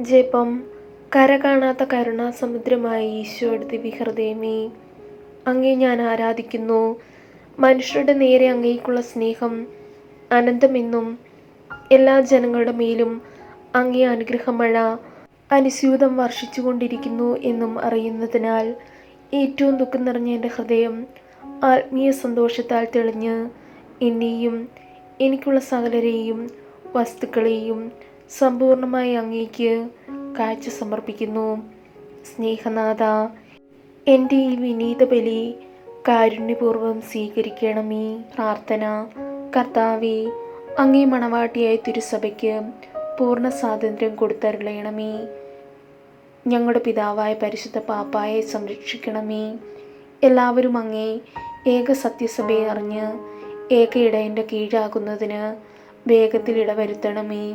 ജപം കര കാണാത്ത കരുണാസമുദ്രമായ ഈശോടുത്തി വിഹൃദയമേ അങ്ങേ ഞാൻ ആരാധിക്കുന്നു. മനുഷ്യരുടെ നേരെ അങ്ങേക്കുള്ള സ്നേഹം അനന്തമെന്നും എല്ലാ ജനങ്ങളുടെ മേലും അങ്ങേ അനുഗ്രഹമഴ അനുസ്യൂതം വർഷിച്ചുകൊണ്ടിരിക്കുന്നു എന്നും അറിയുന്നതിനാൽ ഏറ്റവും ദുഃഖം നിറഞ്ഞ എന്റെ ഹൃദയം ആത്മീയ സന്തോഷത്താൽ തെളിഞ്ഞ് എന്നെയും എനിക്കുള്ള സകലരെയും വസ്തുക്കളെയും സമ്പൂർണമായി അങ്ങേക്ക് കാഴ്ച സമർപ്പിക്കുന്നു. സ്നേഹനാഥ എന്റെ ഈ വിനീത ബലി കാരുണ്യപൂർവം സ്വീകരിക്കണമേ. പ്രാർത്ഥന. കർത്താവെ അങ്ങേ മണവാട്ടിയായ തിരുസഭയ്ക്ക് പൂർണ സ്വാതന്ത്ര്യം കൊടുത്തരുളയണമേ. ഞങ്ങളുടെ പിതാവായ പരിശുദ്ധ പാപ്പായെ സംരക്ഷിക്കണമേ. എല്ലാവരും അങ്ങേ ഏക സത്യസഭയെ അറിഞ്ഞ് ഏക ഇടയന്റെ കീഴാകുന്നതിന് വേഗത്തിൽ ഇടവരുത്തണമേ.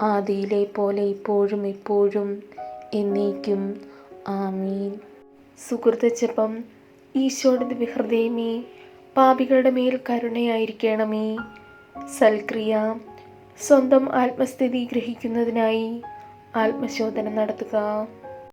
ആദിയിലെ പോലെ ഇപ്പോഴും ഇപ്പോഴും എന്നേക്കും. ആമീൻ. സുഹൃത്തച്ചപ്പം ഈശോയുടെ വിഹൃദയമേ പാപികളുടെ മേൽ കരുണയായിരിക്കണമേ. സൽക്രിയ സ്വന്തം ആത്മസ്ഥിതി ഗ്രഹിക്കുന്നതിനായി ആത്മശോധന നടത്തുക.